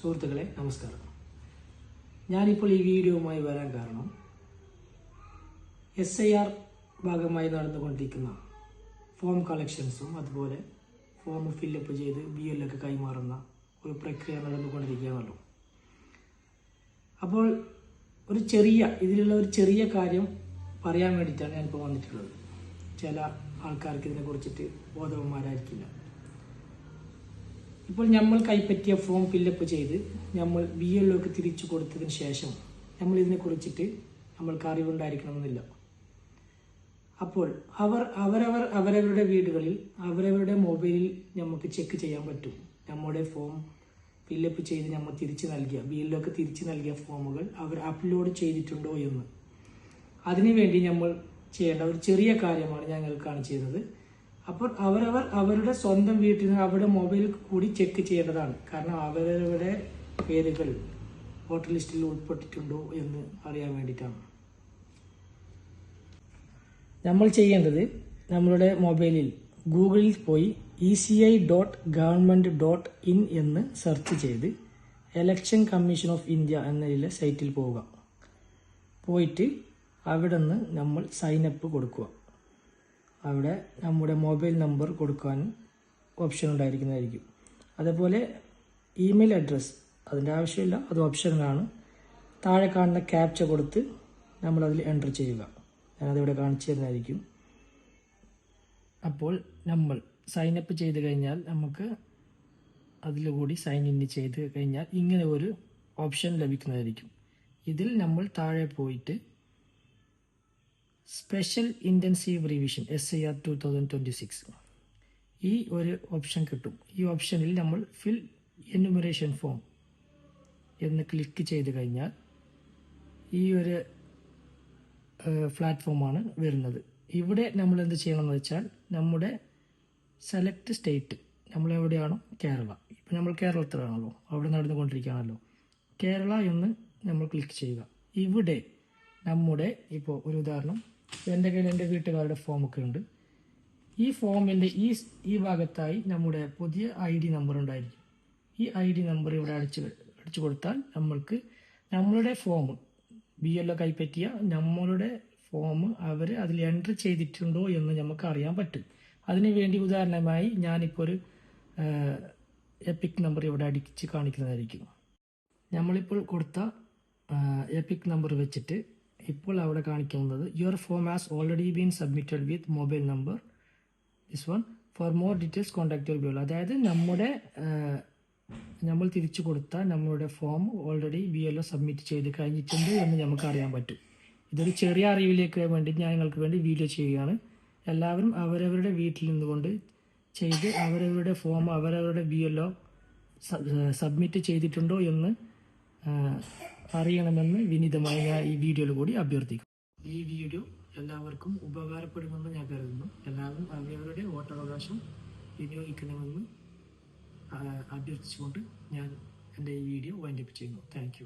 സുഹൃത്തുക്കളെ നമസ്കാരം. ഞാനിപ്പോൾ ഈ വീഡിയോവുമായി വരാൻ കാരണം എസ് ഐ ആർ ഭാഗമായി നടന്നുകൊണ്ടിരിക്കുന്ന ഫോം കളക്ഷൻസും അതുപോലെ ഫോം ഫില്ലപ്പ് ചെയ്ത് ബി ഒക്കെ കൈമാറുന്ന ഒരു പ്രക്രിയ നടന്നുകൊണ്ടിരിക്കുകയാണല്ലോ. അപ്പോൾ ഒരു ചെറിയ ഇതിലുള്ള ഒരു ചെറിയ കാര്യം പറയാൻ വേണ്ടിയിട്ടാണ് ഞാനിപ്പോൾ വന്നിട്ടുള്ളത്. ചില ആൾക്കാർക്ക് ഇതിനെ കുറിച്ചിട്ട് ബോധവന്മാരായിരിക്കില്ല. ഇപ്പോൾ നമ്മൾ കൈപ്പറ്റിയ ഫോം ഫില്ലപ്പ് ചെയ്ത് നമ്മൾ ബി എല്ലോക്ക് തിരിച്ചു കൊടുത്തതിന് ശേഷം നമ്മൾ ഇതിനെ കുറിച്ചിട്ട് നമ്മൾക്ക് അറിവുണ്ടായിരിക്കണമെന്നില്ല. അപ്പോൾ അവർ അവരവർ അവരവരുടെ വീടുകളിൽ അവരവരുടെ മൊബൈലിൽ നമുക്ക് ചെക്ക് ചെയ്യാൻ പറ്റും. നമ്മുടെ ഫോം ഫില്ലപ്പ് ചെയ്ത് നമ്മൾ തിരിച്ചു നൽകിയ ബി എല്ലൊക്കെ തിരിച്ചു നൽകിയ ഫോമുകൾ അവർ അപ്ലോഡ് ചെയ്തിട്ടുണ്ടോ എന്ന്. അതിനുവേണ്ടി നമ്മൾ ചെയ്യേണ്ട ഒരു ചെറിയ കാര്യമാണ് ഞങ്ങൾ കാണിച്ചു തരുന്നത്. അപ്പോൾ അവരവർ അവരുടെ സ്വന്തം വീട്ടിൽ നിന്ന് അവരുടെ മൊബൈൽ കൂടി ചെക്ക് ചെയ്യേണ്ടതാണ്. കാരണം അവരവരുടെ പേരുകൾ വോട്ടർ ലിസ്റ്റിൽ ഉൾപ്പെട്ടിട്ടുണ്ടോ എന്ന് അറിയാൻ വേണ്ടിയിട്ടാണ്. നമ്മൾ ചെയ്യേണ്ടത് നമ്മളുടെ മൊബൈലിൽ ഗൂഗിളിൽ പോയി E C I dot government dot in എന്ന് സെർച്ച് ചെയ്ത് എലക്ഷൻ കമ്മീഷൻ ഓഫ് ഇന്ത്യ എന്നതിലെ സൈറ്റിൽ പോവുക. പോയിട്ട് അവിടെ നിന്ന് നമ്മൾ സൈനപ്പ് കൊടുക്കുക. അവിടെ നമ്മുടെ മൊബൈൽ നമ്പർ കൊടുക്കാൻ ഓപ്ഷൻ ഉണ്ടായിരിക്കുന്നതായിരിക്കും. അതേപോലെ ഇമെയിൽ അഡ്രസ്സ് അതിന്റെ ആവശ്യമില്ല അത് ഓപ്ഷനിലാണ് താഴെ കാണുന്ന ക്യാപ്ച കൊടുത്ത് നമ്മളതിൽ എന്റർ ചെയ്യുക. ഞാനതിവിടെ കാണിച്ചു തരുന്നതായിരിക്കും. അപ്പോൾ നമ്മൾ സൈനപ്പ് ചെയ്ത് കഴിഞ്ഞാൽ നമുക്ക് അതിലുകൂടി സൈൻ ഇൻ ചെയ്ത് കഴിഞ്ഞാൽ ഇങ്ങനെ ഒരു ഓപ്ഷൻ ലഭിക്കുന്നതായിരിക്കും. ഇതിൽ നമ്മൾ താഴെ പോയിട്ട് special intensive revision S I R two thousand twenty six ഈ ഒരു ഓപ്ഷൻ കിട്ടും. ഈ ഓപ്ഷനിൽ നമ്മൾ ഫിൽ എനുമറേഷൻ ഫോം എന്ന് ക്ലിക്ക് ചെയ്ത് കഴിഞ്ഞാൽ ഈ ഒരു പ്ലാറ്റ്ഫോമാണ് വരുന്നത്. ഇവിടെ നമ്മൾ എന്ത് ചെയ്യണമെന്ന് വെച്ചാൽ നമ്മുടെ സെലക്ട് സ്റ്റേറ്റ് നമ്മൾ എവിടെയാണോ കേരള. ഇപ്പം നമ്മൾ കേരളത്തിലാണല്ലോ അവിടെ നടന്നുകൊണ്ടിരിക്കുകയാണല്ലോ. കേരള എന്ന് നമ്മൾ ക്ലിക്ക് ചെയ്യുക. ഇവിടെ നമ്മുടെ ഇപ്പോൾ ഒരു ഉദാഹരണം എന്റെ കയ്യിൽ എന്റെ വീട്ടുകാരുടെ ഫോമൊക്കെ ഉണ്ട്. ഈ ഫോമിന്റെ ഈ ഈ ഭാഗത്തായി നമ്മുടെ പുതിയ ഐ ഡി നമ്പർ ഉണ്ടായിരിക്കും. ഈ ഐ ഡി നമ്പർ ഇവിടെ അടിച്ച് അടിച്ചു കൊടുത്താൽ നമ്മൾക്ക് നമ്മളുടെ ഫോം ബി എൽ ഒ കൈപ്പറ്റിയ നമ്മളുടെ ഫോം അവർ അതിൽ എൻട്രി ചെയ്തിട്ടുണ്ടോ എന്ന് നമുക്ക് അറിയാൻ പറ്റും. അതിനു വേണ്ടി ഉദാഹരണമായി ഞാനിപ്പോൾ ഒരു എപ്പിക് നമ്പർ ഇവിടെ അടിച്ച് കാണിക്കുന്നതായിരിക്കും. നമ്മളിപ്പോൾ കൊടുത്ത എപ്പിക് നമ്പർ വെച്ചിട്ട് ഇപ്പോൾ അവിടെ കാണിക്കുന്നത് your form has already been submitted with mobile number this one for more details contact your BLO അതായത് നമ്മുടെ നമ്മൾ തിരിച്ചു കൊടുത്ത നമ്മളുടെ form already B O submit ചെയ്ത് കഴിഞ്ഞിട്ടുണ്ട് എന്ന് നമുക്ക് അറിയാൻ പറ്റും. ഇതൊരു ചെറിയ അറിവിലേക്ക് വേണ്ടി ഞാൻ നിങ്ങൾക്ക് വേണ്ടി വീഡിയോ ചെയ്യുകയാണ്. എല്ലാവരും അവരവരുടെ വീട്ടിൽ നിന്നുകൊണ്ട് ചെയ്ത് അവരവരുടെ ഫോം അവരവരുടെ ബി ഒ സബ്മിറ്റ് ചെയ്തിട്ടുണ്ടോ എന്ന് അറിയണമെന്ന് വിനീതമായി ഈ വീഡിയോയിൽ കൂടി അഭ്യർത്ഥിക്കും ഈ വീഡിയോ എല്ലാവർക്കും ഉപകാരപ്പെടുമെന്ന് ഞാൻ കരുതുന്നു. എല്ലാവരും അവരവരുടെ വോട്ടവകാശം വിനിയോഗിക്കണമെന്ന് അഭ്യർത്ഥിച്ചുകൊണ്ട് ഞാൻ എന്റെ ഈ വീഡിയോ വൈൻഡപ്പ് ചെയ്യുന്നു. താങ്ക്